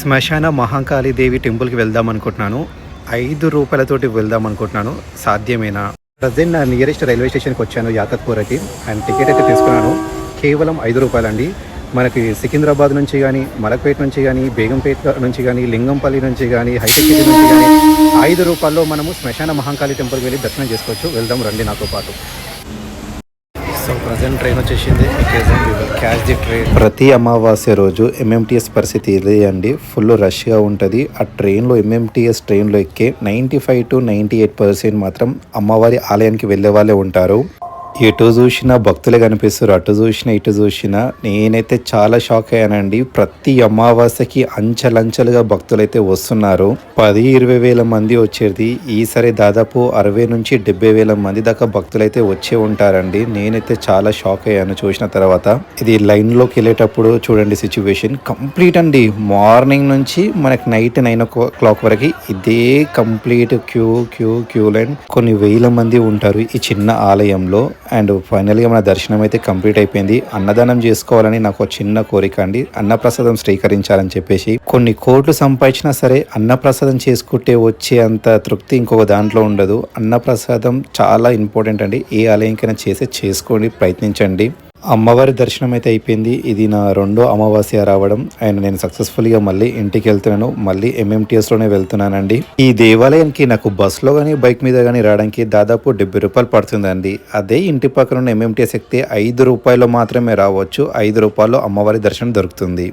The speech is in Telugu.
శ్మశాన మహాకాళి దేవి టెంపుల్కి వెళ్దాం అనుకుంటున్నాను. ఐదు రూపాయలతోటి వెళ్దాం అనుకుంటున్నాను. సాధ్యమేనా? ప్రజెంట్ నా నియరెస్ట్ రైల్వే స్టేషన్కి వచ్చాను యాకత్పూర్కి అండ్ టికెట్ అయితే తీసుకున్నాను. కేవలం ఐదు రూపాయలండి. మనకి సికింద్రాబాద్ నుంచి కానీ మలక్పేట నుంచి కానీ బేగంపేట నుంచి కానీ లింగంపల్లి నుంచి కానీ హైటెక్ సిటీ నుంచి కానీ ఐదు రూపాయల్లో మనము శ్మశాన మహాకాళి టెంపుల్కి వెళ్ళి దర్శనం చేసుకోవచ్చు. వెళ్దాం రండి నాతో పాటు. సో ప్రజెంట్ ట్రైన్ వచ్చేసింది. క్యాష్ ది ట్రైన్ ప్రతి అమావాస్య రోజు ఎంఎంటీఎస్ పరిస్థితి ఇదే అండి. ఫుల్ రష్గా ఉంటుంది. ఆ ట్రైన్లో ఎంఎంటీఎస్ ట్రైన్లో ఎక్కే ninety five to ninety eight percent మాత్రం అమ్మవారి ఆలయానికి వెళ్ళే వాళ్ళే ఉంటారు. ఎటు చూసినా భక్తులే కనిపిస్తారు అటు చూసినా ఇటు చూసినా. నేనైతే చాలా షాక్ అయ్యానండి. ప్రతి అమావాస్యకి అంచెలంచెలుగా భక్తులైతే వస్తున్నారు. పది ఇరవై వేల మంది వచ్చేది. ఈసారి దాదాపు అరవై నుంచి డెబ్బై వేల మంది దాకా భక్తులైతే వచ్చే ఉంటారండి. నేనైతే చాలా షాక్ అయ్యాను చూసిన తర్వాత. ఇది లైన్లోకి వెళ్ళేటప్పుడు చూడండి సిచ్యువేషన్. కంప్లీట్ అండి. మార్నింగ్ నుంచి మనకి నైట్ నైన్ ఓ క్లాక్ వరకు ఇదే complete queue queue queue line. కొన్ని వేల మంది ఉంటారు ఈ చిన్న ఆలయంలో. అండ్ ఫైనల్గా మన దర్శనం అయితే కంప్లీట్ అయిపోయింది. అన్నదానం చేసుకోవాలని నాకు చిన్న కోరిక అండి. అన్నప్రసాదం స్వీకరించాలని చెప్పేసి కొన్ని కోట్లు సంపాదించినా సరే అన్నప్రసాదం చేసుకుంటే వచ్చే అంత తృప్తి ఇంకొక దాంట్లో ఉండదు. అన్నప్రసాదం చాలా ఇంపార్టెంట్ అండి. ఏ ఆలయంకైనా చేసే చేసుకోండి ప్రయత్నించండి. అమ్మవారి దర్శనం అయితే అయిపోయింది. ఇది నా రెండో అమావాస్య రావడం. అండ్ నేను సక్సెస్ఫుల్గా మళ్ళీ ఇంటికి వెళ్తున్నాను. మళ్ళీ ఎంఎంటీఎస్లోనే వెళ్తున్నానండి. ఈ దేవాలయానికి నాకు బస్సులో కానీ బైక్ మీద కానీ రావడానికి దాదాపు డెబ్బై రూపాయలు పడుతుందండి. అదే ఇంటి పక్కన ఉన్న ఎంఎంటీఎస్ ఎక్కితే ఐదు రూపాయలు మాత్రమే రావచ్చు. ఐదు రూపాయలు అమ్మవారి దర్శనం దొరుకుతుంది.